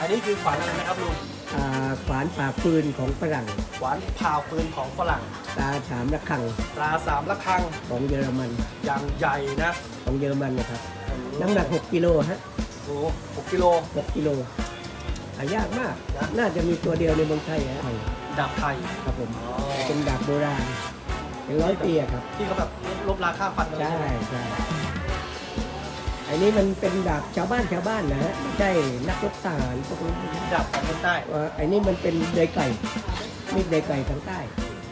อันนี้คือขวานอะไรนะครับลุงอ่าขวานป่าปืนของฝรั่งขวานผ่าปืนของฝรั่งตาถามระฆังตราสามระฆังของเยอรมันอย่างใหญ่นะของเยอรมันนะครับน้ำหนัก6กิโลฮะโอ้โหหกกิโล 6กิโลหายากมาก นะ น่าจะมีตัวเดียวในเมืองไทยฮะดาบไทย ครับผมอ๋อ เป็นดาบโบราณเป็นร้อยปีอะครับที่เขาแบบลบราค่าฟันกันเลยใช่ใช่ไหมใช่อั นนี้มันเป็นดาบชาวบ้านชาวบ้านนะฮะไม่ใช่นักรบทหารพวกนี้ดาบของคนใต้ว่าไอ้นี่มันเป็นเดยไก่มีดเดยไก่ทางใต้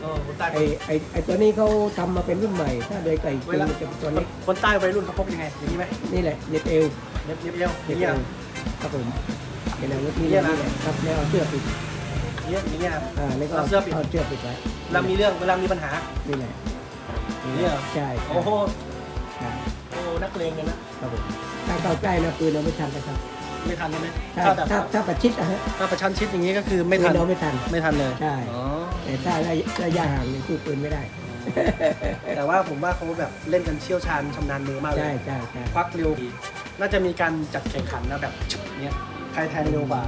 เออคนใต้ไอ้ไอ้ไอ้ตัวนี้เขาทำมาเป็นรุ่นใหม่ ถ้าเดยไก่จริงมันจะเป็นตัวเล็กคนใต้วัยรุ่นเขาพกยังไงอย่างนี้ไหมนี่แหละเด็ดเอวเน็บเน็บเอวอเด็ย่าดงเอเงี้ยวครับผมเป็นอาวุธนี่เนี่แหละยนะนี่แหละครับแล้วเอาเสื้อปิดอย่างเงี้ยอย่างเงี้ยอ่าแล้วก็เอาเสื้อปิด เอาเสื้อปิดไว้เวลามีเรื่องเวลามีปัญหานี่แหละเนี่ยเหรอใช่ใช่โอ้โหใช่โอ้ นักเลงกันนะครับผมถ้าเข้าใกล้นะปืนเราไม่ทันนะครับไม่ทันใช่ไหมถ้าถ้าแบบถ้าถ้าประชิดนะฮะถ้าประชันชิดอย่างนี้ก็คือไม่ทันปืเราไม่ทัน ไม่ทันเลยใช่ อ๋อแต่ถ้าระยะระยะห่างเนี่ยสู้ปืนไม่ได้ แต่ว่าผมว่าเขาแบบเล่นกันเชี่ยวชาญชำนาญมือมากเลใช่ยใช่ใช่ควักเร็วน่าจะมีการจัดแข่งขันนะแบบชุดเนี้ยใครแทงเร็วกว่า